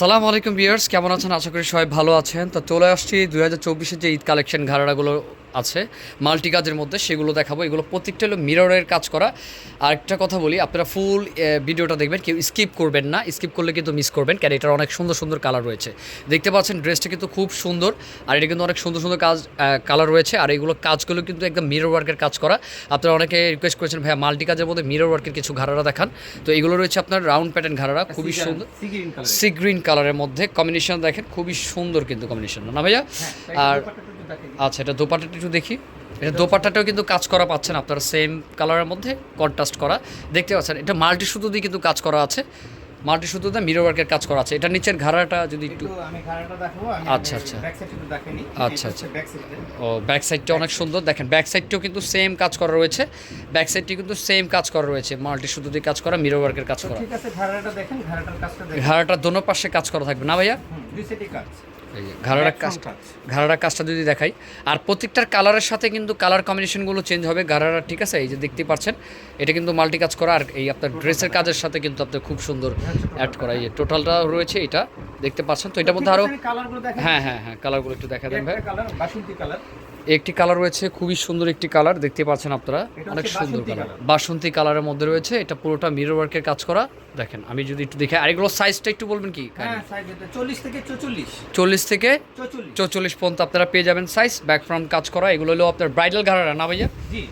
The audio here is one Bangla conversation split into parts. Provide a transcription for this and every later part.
সালাম আলাইকুম বিয়ার্স কেমন আছেন? আশা করি সবাই ভালো আছেন। তো চলে আসছি দু হাজার চব্বিশের যে ঈদ কালেকশন ঘাড়াগুলো আছে। মাল্টি কাজের মধ্যে সেগুলো দেখাবো। এগুলো প্রত্যেকটা হলো মিররের কাজ করা। আর একটা কথা বলি আপনারা ফুল ভিডিওটা দেখবেন কেউ স্কিপ করবেন না। স্কিপ করলে কিন্তু মিস করবেন কারণ এটার অনেক সুন্দর সুন্দর কালার রয়েছে। দেখতে পাচ্ছেন ড্রেসটা কিন্তু খুব সুন্দর আর এটা কিন্তু অনেক সুন্দর সুন্দর কাজ কালার রয়েছে। আর এগুলো কাজগুলো কিন্তু একদম মিরর ওয়ার্কের কাজ করা। আপনারা অনেকে রিকোয়েস্ট করেছেন ভাইয়া মাল্টি কাজের মধ্যে মিরর ওয়ার্কের কিছু ঘাড়ারা দেখান। তো এগুলো রয়েছে আপনার রাউন্ড প্যাটার্ন ঘাড়ারা খুবই সুন্দর। সি গ্রিন কালারের মধ্যে। কম্বিনেশন দেখেন খুবই সুন্দর কিন্তু কম্বিনেশন না ভাইয়া? আর আচ্ছা এটা দোপাট্টাটা একটু দেখি। এটা দোপাট্টাটাও কিন্তু কাজ করা পাচ্ছেন আপনারা সেম কালারের মধ্যে কন্ট্রাস্ট করা। দেখতে পাচ্ছেন এটা মাল্টি সুতো দিয়ে কিন্তু কাজ করা আছে। মাল্টি সুতো দিয়ে মিরর ওয়ার্কের কাজ করা আছে। এটা নিচের ঘাড়াটা যদি একটু আমি খাড়াটা দেখাবো আমি আচ্ছা, আচ্ছা। আচ্ছা, আচ্ছা। ব্যাক সাইড ও ব্যাক সাইডটা অনেক সুন্দর। দেখেন ব্যাক সাইডটাও কিন্তু সেম কাজ করা রয়েছে। ব্যাক সাইডটি কিন্তু সেম কাজ করা রয়েছে। মাল্টি সুতো দিয়ে কাজ করা মিরর ওয়ার্কের কাজ করা। ঠিক আছে খাড়াটা দেখেন খাড়াটার কাজটা দেখেন। ঘাড়াটা দোনো পাশে কাজ করা থাকবে। না ভাইয়া? দুই সাইডে কাজ। ঘাড়ার Back কাজ front কাজ। ঘাড়ার কাজটা যদি দেখাই আর প্রত্যেকটার কালারের সাথে কিন্তু কালার কম্বিনেশনগুলো চেঞ্জ হবে। ঘাড়ারা ঠিক আছে? এই যে দেখতে পাচ্ছেন এটা কিন্তু মাল্টি কাজ করা আর এই আপনার ড্রেসের কাজের সাথে কিন্তু আপনার খুব সুন্দর অ্যাড করা। এই যে টোটালটা রয়েছে এটা দেখতে পাচ্ছেন? তো এটার মধ্যে আরও হ্যাঁ হ্যাঁ হ্যাঁ কালারগুলো একটু দেখা দেন ভাই। একটি কালার রয়েছে খুবই সুন্দর একটি কালার দেখতে পাচ্ছেন আপনারা? অনেক সুন্দর কালার বাসন্তী কালারের মধ্যে রয়েছে এটা পুরোটা মিরর ওয়ার্কের কাজ করা। দেখেন আমি যদি একটু দেখে আর এগুলো সাইজটা একটু বলবেন কি? হ্যাঁ 40 থেকে 44 চল্লিশ থেকে 44 চৌচল্লিশ পর্যন্ত আপনারা পেয়ে যাবেন সাইজ ব্যাক ফ্রন্ট কাজ করা এগুলো হলো আপনার ব্রাইডাল ঘাড়ারা না ভাইয়া? জি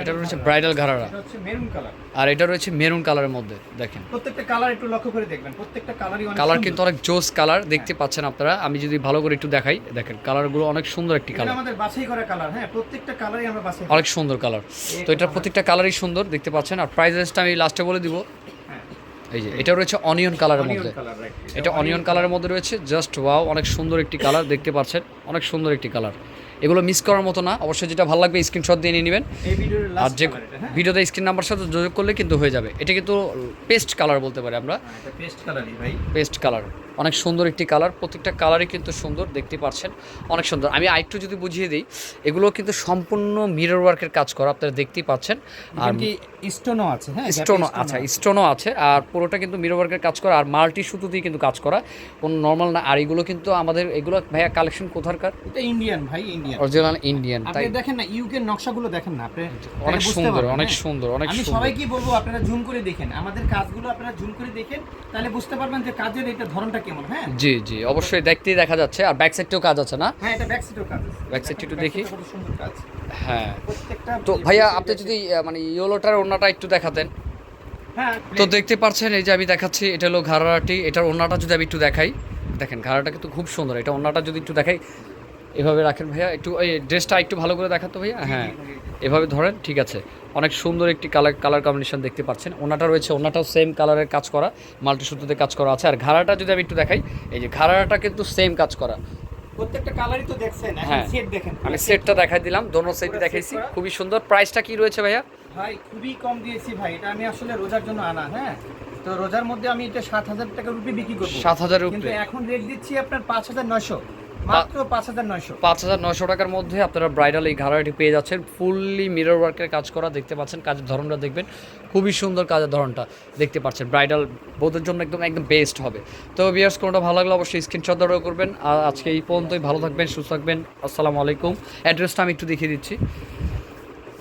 এটা রয়েছে ব্রাইডাল ঘাড়ারা। এটা হচ্ছে মেরুন কালার আর এটা রয়েছে মেরুন কালারের মধ্যে দেখেন। প্রত্যেকটা কালার একটু লক্ষ্য করে দেখবেন প্রত্যেকটা কালারই অনেক কালার কিন্তু অনেক জোস কালার দেখতে পাচ্ছেন আপনারা। আমি যদি ভালো করে একটু দেখাই দেখেন কালারগুলো অনেক সুন্দর একটি কালার আমাদের বাছাই করা কালার হ্যাঁ প্রত্যেকটা কালারই আমরা বাছাই অনেক সুন্দর কালার তো এটা প্রত্যেকটা কালারই সুন্দর দেখতে পাচ্ছেন। আর প্রাইস রেঞ্জটা আমি লাস্টে বলে দিব। হ্যাঁ এই যে এটা রয়েছে অনিয়ন কালারের মধ্যে। এটা অনিয়ন কালারের মধ্যে রয়েছে জাস্ট ওয়াও অনেক সুন্দর একটি কালার দেখতে পাচ্ছেন অনেক সুন্দর একটি কালার এগুলো মিস করার মতো না। অবশ্যই যেটা ভালো লাগবে স্ক্রিনশট দিয়ে নিয়ে নেবেন। আর যে হ্যাঁ। ভিডিওতে স্ক্রিন নাম্বার সাথে যোগাযোগ করলে কিন্তু হয়ে যাবে। এটা কিন্তু পেস্ট কালার বলতে পারি আমরা। হ্যাঁ, পেস্ট কালারই ভাই। পেস্ট কালার অনেক সুন্দর একটি কালার প্রত্যেকটা কালারই কিন্তু সুন্দর দেখতে পাচ্ছেন। অনেক সুন্দর। আমি আরেকটু যদি বুঝিয়ে দিই এগুলো কিন্তু সম্পূর্ণ মিরর ওয়ার্কের কাজ করা আপনারা দেখতেই পাচ্ছেন। আর আর কি স্টোনও আছে হ্যাঁ? স্টোনও আচ্ছা স্টোনও আছে আর পুরোটা কিন্তু মিরর ওয়ার্কের কাজ করা আর মাল্টি সুতো দিয়ে কিন্তু কাজ করা। কোনো নর্মাল না। আর এগুলো কিন্তু আমাদের এগুলো ভাইয়া কালেকশন কোথাকার? এটা ইন্ডিয়ান ভাই ইন্ডিয়ান অরিজিনাল ইন্ডিয়ান তাই আপনি দেখেন না ইউকে নকশাগুলো দেখেন না আপনি অনেক বুঝতে সুন্দর অনেক হ্যাঁ। সুন্দর আমি সবাইকে বলব আপনারা জুম করে দেখেন আমাদের কাজগুলো আপনারা জুম করে দেখেন তাহলে বুঝতে পারবেন যে কাজের এটা ধরনটা কেমন হ্যাঁ? জি জি অবশ্যই দেখতেই দেখা যাচ্ছে আর ব্যাক সাইডেও কাজ আছে না? হ্যাঁ এটা ব্যাক সাইডেও কাজ আছে। একটু দেখি। সুন্দর কাজ। হ্যাঁ। প্রত্যেকটা তো ভাইয়া আপনি যদি মানে ইয়েলোটার ওড়নাটা একটু দেখাতেন। হ্যাঁ তো দেখতে পাচ্ছেন এই যে আমি দেখাচ্ছি এটা হলো ঘাড়াটি এটার ওড়নাটা যদি আমি একটু দেখাই। দেখেন ঘাড়াটা কিন্তু খুব সুন্দর এটা ওড়নাটা যদি একটু দেখাই এভাবে রাখেন ভাইয়া একটু এই ড্রেসটা একটু ভালো করে দেখাতো ভাইয়া। হ্যাঁ এভাবে ধরেন ঠিক আছে। অনেক সুন্দর একটি কালার কালার কম্বিনেশন দেখতে পাচ্ছেন। ওনাটা রয়েছে ওনাটাও সেম কালারের কাজ করা মাল্টি সুতোতে কাজ করা আছে। আর ঘাড়াটা যদি আমি একটু দেখাই এই যে ঘাড়াটা কিন্তু সেম কাজ করা। প্রত্যেকটা কালারই তো দেখছেন হ্যাঁ। সেট দেখেন। আমি সেটটা দেখাই দিলাম দোনো সেট দেখাইছি। খুবই সুন্দর। প্রাইসটা কি রয়েছে ভাইয়া? ভাই খুবই কম দিয়েছি ভাই। এটা আমি আসলে রোজার জন্য আনা হ্যাঁ? তো রোজার মধ্যে আমি এটা সাত হাজার টাকা রুপি বিক্রি করব। সাত হাজারের কিন্তু এখন রেট দিচ্ছি আপনার পাঁচ হাজার নয়শো। মাত্র পাঁচ হাজার নয়শো। পাঁচ হাজার নশো টাকার মধ্যে আপনারা ব্রাইডাল এই ঘাড়াটি পেয়ে যাচ্ছেন। ফুললি মিরর ওয়ার্কের কাজ করা দেখতে পাচ্ছেন কাজের ধরনটা দেখবেন। খুবই সুন্দর কাজের ধরনটা দেখতে পাচ্ছেন। ব্রাইডাল বোধের জন্য একদম একদম বেস্ট হবে। তো বিয়ার্স কোনোটা ভালো লাগলে অবশ্যই স্ক্রিনশট অর্ডার করবেন। আর আজকে এই পর্যন্তই ভালো থাকবেন সুস্থ থাকবেন। আসসালামু আলাইকুম। অ্যাড্রেসটা আমি একটু দেখিয়ে দিচ্ছি।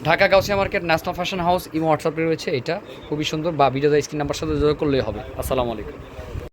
Dhaka Gausia market national fashion house imo হোয়াটসঅ্যাপে রয়েছে। এটা খুবই সুন্দর। বা ভিডিও স্ক্রিন নাম্বার সাথে যোগাযোগ করলেই হবে। আসসালামু আলাইকুম।